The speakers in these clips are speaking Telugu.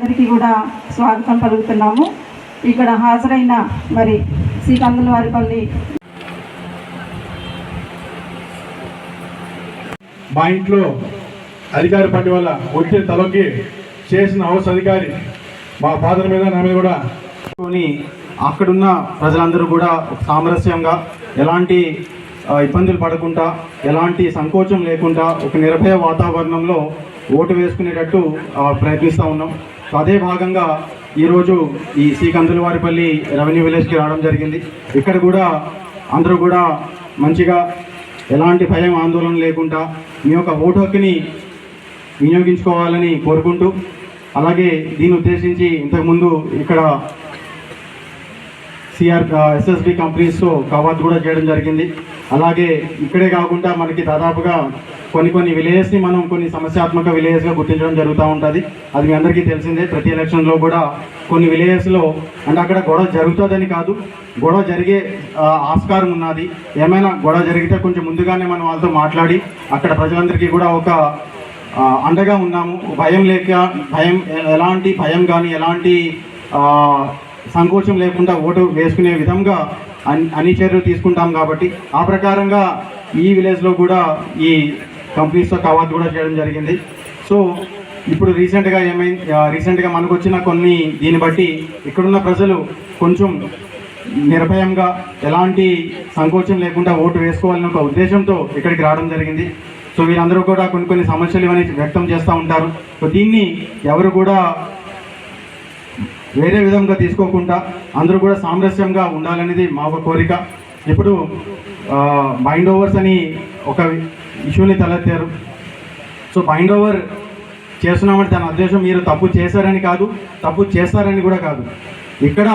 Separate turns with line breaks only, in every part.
అందరికీ కూడా స్వాగతం పలుకుతున్నాము. ఇక్కడ హాజరైన మరి శ్రీ కందులవారిపల్లి
మా ఇంట్లో అధికారి పని వల్ల వచ్చే తలకి చేసిన హౌస్ అధికారి మా ఫాదర్ మీద నా మీద కూడా
అక్కడున్న ప్రజలందరూ కూడా ఒక సామరస్యంగా ఎలాంటి ఇబ్బందులు పడకుండా ఎలాంటి సంకోచం లేకుండా ఒక నిర్భయ వాతావరణంలో ఓటు వేసుకునేటట్టు ఆ, ప్రయత్నిస్తూ ఉన్నాం. అదే భాగంగా ఈరోజు ఈ శ్రీ కందులవారిపల్లి రెవెన్యూ విలేజ్కి రావడం జరిగింది. ఇక్కడ కూడా అందరూ కూడా మంచిగా ఎలాంటి భయం ఆందోళన లేకుండా మీ యొక్క ఓటు హక్కుని వినియోగించుకోవాలని కోరుకుంటూ అలాగే దీన్ని ఉద్దేశించి ఇంతకుముందు ఇక్కడ సిఆర్ ఎస్ఎస్బి కంపెనీస్తో కవాతు కూడా చేయడం జరిగింది. అలాగే ఇక్కడే కాకుండా మనకి దాదాపుగా కొన్ని కొన్ని విలేజెస్ని మనం కొన్ని సమస్యాత్మక విలేజెస్గా గుర్తించడం జరుగుతూ ఉంటుంది. అది మీ అందరికీ తెలిసిందే. ప్రతి ఎలక్షన్లో కూడా కొన్ని విలేజెస్లో అంటే అక్కడ గొడవ జరుగుతుందని కాదు. గొడవ జరిగే ఆస్కారం ఉన్నది. ఏమైనా గొడవ జరిగితే కొంచెం ముందుగానే మనం వాళ్ళతో మాట్లాడి అక్కడ ప్రజలందరికీ కూడా ఒక అండగా ఉన్నాము. భయం లేక భయం ఎలాంటి భయం కానీ ఎలాంటి సంకోచం లేకుండా ఓటు వేసుకునే విధంగా అన్- అన్ని చర్యలు తీసుకుంటాం కాబట్టి ఆ ప్రకారంగా ఈ విలేజ్లో కూడా ఈ కంపెనీస్తో కవాత్ కూడా చేయడం జరిగింది. సో ఇప్పుడు రీసెంట్గా ఏమైంది రీసెంట్గా మనకు వచ్చిన కొన్ని దీన్ని బట్టి ఇక్కడున్న ప్రజలు కొంచెం నిర్భయంగా ఎలాంటి సంకోచం లేకుండా ఓటు వేసుకోవాలని ఒక ఉద్దేశంతో ఇక్కడికి రావడం జరిగింది. సో వీరందరూ కూడా కొన్ని కొన్ని సమస్యలు ఇవన్నీ వ్యక్తం చేస్తూ ఉంటారు. సో దీన్ని ఎవరు కూడా వేరే విధంగా తీసుకోకుండా అందరూ కూడా సామరస్యంగా ఉండాలనేది మా ఒక కోరిక. ఇప్పుడు మైండ్ ఓవర్స్ అని ఒక ఇష్యూని తలెత్తారు. సో మైండ్ ఓవర్ చేస్తున్నామంటే దాని ఉద్దేశం మీరు తప్పు చేశారని కాదు తప్పు చేస్తారని కూడా కాదు. ఇక్కడ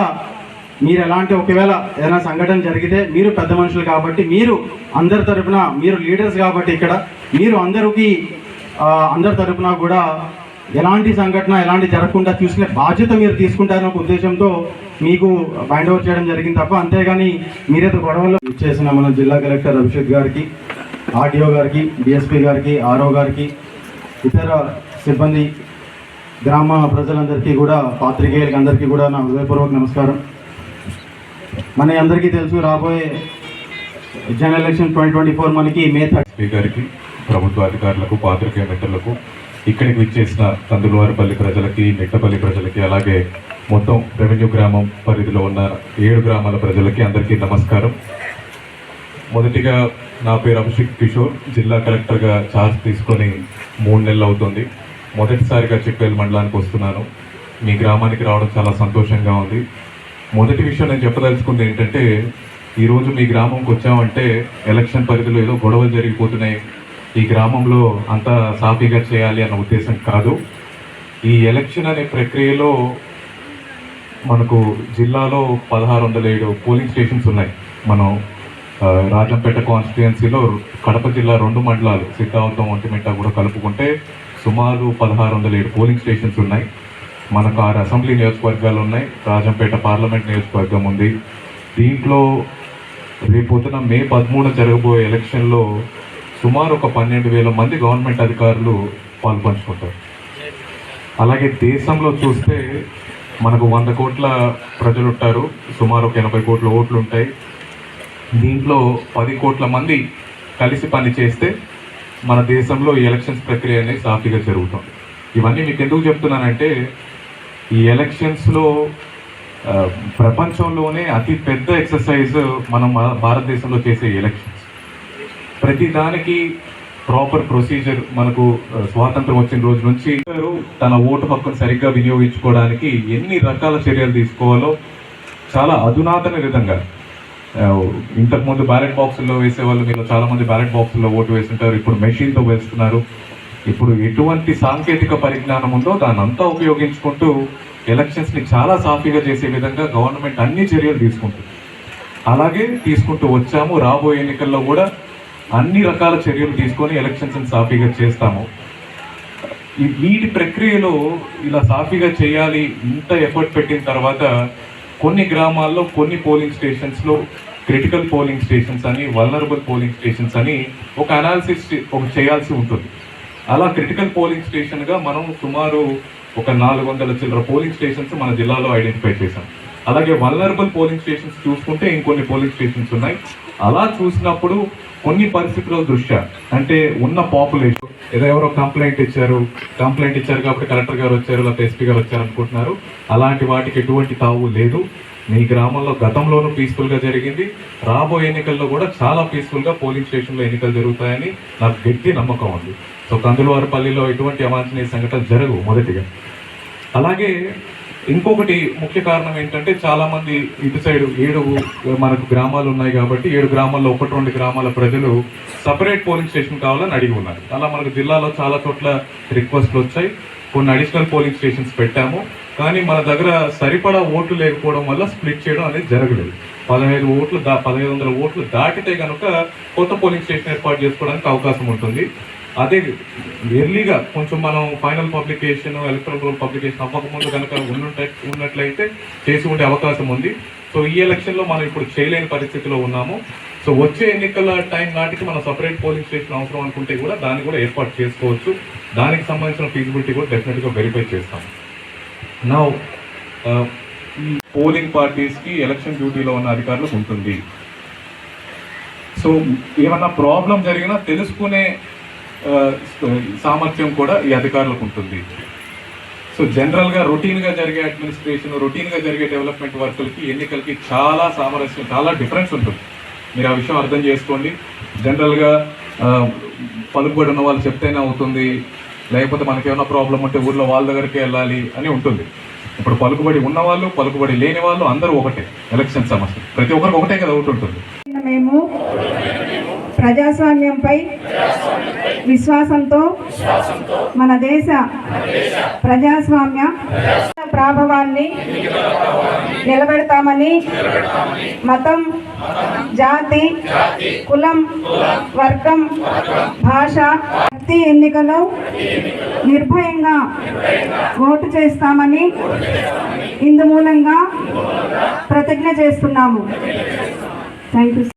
మీరు ఎలాంటి ఒకవేళ ఏదైనా సంఘటన జరిగితే మీరు పెద్ద మనుషులు కాబట్టి మీరు అందరి తరపున మీరు లీడర్స్ కాబట్టి ఇక్కడ మీరు అందరికీ అందరి తరపున కూడా ఎలాంటి సంఘటన ఎలాంటి జరగకుండా చూసుకునే బాధ్యత మీరు తీసుకుంటారనే ఒక ఉద్దేశంతో మీకు బైండ్ ఓవర్ చేయడం జరిగింది తప్ప అంతేగాని మీరేదో గొడవల్లో చేసిన మన జిల్లా కలెక్టర్ అభిషేక్ గారికి ఆర్డీఓ గారికి డిఎస్పీ గారికి ఆర్ఓ గారికి ఇతర సిబ్బంది గ్రామ ప్రజలందరికీ కూడా పాత్రికేయులకి అందరికీ కూడా నా హృదయపూర్వక నమస్కారం. మన అందరికీ తెలుసు రాబోయే general election twenty twenty four మనకి మే థర్టీ
ఎస్పీ గారికి ప్రభుత్వ అధికారులకు పాత్రికేయ మిత్రులకు ఇక్కడికి విచ్చేసిన తందులవారిపల్లి ప్రజలకి మిట్టపల్లి ప్రజలకి అలాగే మొత్తం రెవెన్యూ గ్రామం పరిధిలో ఉన్న ఏడు గ్రామాల ప్రజలకి అందరికీ నమస్కారం. మొదటిగా నా పేరు అభిషేక్ కిషోర్ జిల్లా కలెక్టర్గా ఛార్జ్ తీసుకొని మూడు నెలలు అవుతుంది. మొదటిసారిగా చిప్పేలు మండలానికి వస్తున్నాను. మీ గ్రామానికి రావడం చాలా సంతోషంగా ఉంది. మొదటి విషయం నేను చెప్పదలుచుకుంది ఏంటంటే ఈరోజు మీ గ్రామంకి వచ్చామంటే ఎలక్షన్ పరిధిలో ఏదో గొడవలు జరిగిపోతున్నాయి. ఈ గ్రామంలో అంతా సాఫీగా చేయాలి అన్న ఉద్దేశం కాదు. ఈ ఎలక్షన్ అనే ప్రక్రియలో మనకు జిల్లాలో పదహారు వందల ఏడు పోలింగ్ స్టేషన్స్ ఉన్నాయి. మనం రాజంపేట కాన్స్టిట్యుయెన్సీలో కడప జిల్లా రెండు మండలాలు సిద్ధావతం ఒంటిమిట్ట కూడా కలుపుకుంటే సుమారు పదహారు వందల ఏడు పోలింగ్ స్టేషన్స్ ఉన్నాయి. మనకు ఆరు అసెంబ్లీ నియోజకవర్గాలు ఉన్నాయి. రాజంపేట పార్లమెంట్ నియోజకవర్గం ఉంది. దీంట్లో రేపొద్దున మే పదమూడు జరగబోయే ఎలక్షన్లో సుమారు ఒక పన్నెండు వేల మంది గవర్నమెంట్ అధికారులు పాల్పంచుకుంటారు. అలాగే దేశంలో చూస్తే మనకు వంద కోట్ల ప్రజలు ఉంటారు. సుమారు ఒక ఎనభై కోట్ల ఓట్లు ఉంటాయి. దీంట్లో పది కోట్ల మంది కలిసి పని చేస్తే మన దేశంలో ఈ ఎలక్షన్స్ ప్రక్రియ అనేది సాఫీగా జరుగుతుంది. ఇవన్నీ మీకు ఎందుకు చెప్తున్నానంటే ఈ ఎలక్షన్స్లో ప్రపంచంలోనే అతి పెద్ద ఎక్సర్సైజ్ మనం మన భారతదేశంలో చేసే ఎలక్షన్. ప్రతి దానికి ప్రాపర్ ప్రొసీజర్ మనకు స్వాతంత్రం వచ్చిన రోజు నుంచి తన ఓటు హక్కును సరిగ్గా వినియోగించుకోవడానికి ఎన్ని రకాల చర్యలు తీసుకోవాలో చాలా అధునాతన విధంగా. ఇంతకుముందు బ్యాలెట్ బాక్సుల్లో వేసే వాళ్ళు మీరు చాలామంది బ్యాలెట్ బాక్సుల్లో ఓటు వేస్తుంటారు ఇప్పుడు మెషిన్తో వేస్తున్నారు. ఇప్పుడు ఎటువంటి సాంకేతిక పరిజ్ఞానం ఉందో దాన్ని అంతా ఉపయోగించుకుంటూ ఎలక్షన్స్ని చాలా సాఫీగా చేసే విధంగా గవర్నమెంట్ అన్ని చర్యలు తీసుకుంటుంది. అలాగే తీసుకుంటూ వచ్చాము రాబోయే ఎన్నికల్లో కూడా అన్ని రకాల చర్యలు తీసుకొని ఎలక్షన్స్ సాఫీగా చేస్తాము. ఈ వీటి ప్రక్రియలో ఇలా సాఫీగా చేయాలి ఇంత ఎఫర్ట్ పెట్టిన తర్వాత కొన్ని గ్రామాల్లో కొన్ని పోలింగ్ స్టేషన్స్లో క్రిటికల్ పోలింగ్ స్టేషన్స్ అని వల్నరబుల్ పోలింగ్ స్టేషన్స్ అని ఒక అనాలిసిస్ ఒక చేయాల్సి ఉంటుంది. అలా క్రిటికల్ పోలింగ్ స్టేషన్గా మనం సుమారు ఒక నాలుగు వందల చిల్లర పోలింగ్ స్టేషన్స్ మన జిల్లాలో ఐడెంటిఫై చేశాం. అలాగే వల్నరబుల్ పోలింగ్ స్టేషన్స్ చూసుకుంటే ఇంకొన్ని పోలింగ్ స్టేషన్స్ ఉన్నాయి. అలా చూసినప్పుడు కొన్ని పరిస్థితుల దృష్ట్యా అంటే ఉన్న పాపులేషన్ ఏదో ఎవరో కంప్లైంట్ ఇచ్చారు కంప్లైంట్ ఇచ్చారు కాబట్టి కలెక్టర్ గారు వచ్చారు లేకపోతే ఎస్పీ గారు వచ్చారు అనుకుంటున్నారు. అలాంటి వాటికి ఎటువంటి తావు లేదు. మీ గ్రామంలో గతంలోనూ పీస్ఫుల్గా జరిగింది. రాబోయే ఎన్నికల్లో కూడా చాలా పీస్ఫుల్గా పోలింగ్ స్టేషన్లో ఎన్నికలు జరుగుతాయని నాకు గట్టి నమ్మకం ఉంది. సో కందులవారిపల్లిలో ఎటువంటి అవాంఛనీయ సంఘటనలు జరగవు మొదటిగా. అలాగే ఇంకొకటి ముఖ్య కారణం ఏంటంటే చాలా మంది ఇటు సైడ్ ఏడు మనకు గ్రామాలు ఉన్నాయి కాబట్టి ఏడు గ్రామాల్లో ఒకటి రెండు గ్రామాల ప్రజలు సపరేట్ పోలింగ్ స్టేషన్ కావాలని అడిగి ఉన్నారు. అలా మనకు జిల్లాలో చాలా చోట్ల రిక్వెస్ట్లు వచ్చాయి. కొన్ని అడిషనల్ పోలింగ్ స్టేషన్స్ పెట్టాము. కానీ మన దగ్గర సరిపడా ఓట్లు లేకపోవడం వల్ల స్ప్లిట్ చేయడం అనేది జరగలేదు. పదహైదు ఓట్లు దా పదహైదు వందల ఓట్లు దాటితే కనుక కొత్త పోలింగ్ స్టేషన్ ఏర్పాటు చేసుకోవడానికి అవకాశం ఉంటుంది. అదే ఎర్లీగా కొంచెం మనం ఫైనల్ పబ్లికేషన్ ఎలక్ట్రల్ పబ్లికేషన్ అవ్వకముందు కనుక ఉండుంటే ఉన్నట్లయితే చేసి ఉండే అవకాశం ఉంది. సో ఈ ఎలక్షన్లో మనం ఇప్పుడు చేయలేని పరిస్థితిలో ఉన్నాము. సో వచ్చే ఎన్నికల టైం నాటికి మనం సపరేట్ పోలింగ్ స్టేషన్ అవసరం అనుకుంటే కూడా దాన్ని కూడా ఏర్పాటు చేసుకోవచ్చు. దానికి సంబంధించిన ఫీజిబిలిటీ కూడా డెఫినెట్గా వెరిఫై చేస్తాం. నా ఈ పోలింగ్ పార్టీస్కి ఎలక్షన్ డ్యూటీలో ఉన్న అధికారులకు ఉంటుంది. సో ఏమన్నా ప్రాబ్లం జరిగినా తెలుసుకునే సామర్థ్యం కూడా ఈ అధికారులకు ఉంటుంది. సో జనరల్గా రొటీన్గా జరిగే అడ్మినిస్ట్రేషన్ రొటీన్గా జరిగే డెవలప్మెంట్ వర్కులకి ఎన్నికలకి చాలా సామరస్యం చాలా డిఫరెన్స్ ఉంటుంది. మీరు ఆ విషయం అర్థం చేసుకోండి. జనరల్గా పలుకుబడి ఉన్న వాళ్ళు చెప్తేనే అవుతుంది. లేకపోతే మనకి ఏమైనా ప్రాబ్లం ఉంటే ఊళ్ళో వాళ్ళ దగ్గరికి వెళ్ళాలి అని ఉంటుంది. ఇప్పుడు పలుకుబడి ఉన్నవాళ్ళు పలుకుబడి లేని వాళ్ళు అందరూ ఒకటే. ఎలక్షన్ సమస్య. ప్రతి ఒక్కరికి ఒకటే కదా ఒకటి ఉంటుంది.
మేము ప్రజాస్వామ్యంపై విశ్వాసంతో మన దేశ ప్రజాస్వామ్య ప్రాభవాన్ని నిలబెడతామని మతం జాతి కులం వర్గం భాష ప్రతి ఎన్నికలో నిర్భయంగా ఓటు చేస్తామని ఇందు మూలంగా ప్రతిజ్ఞ చేస్తున్నాము. Thank you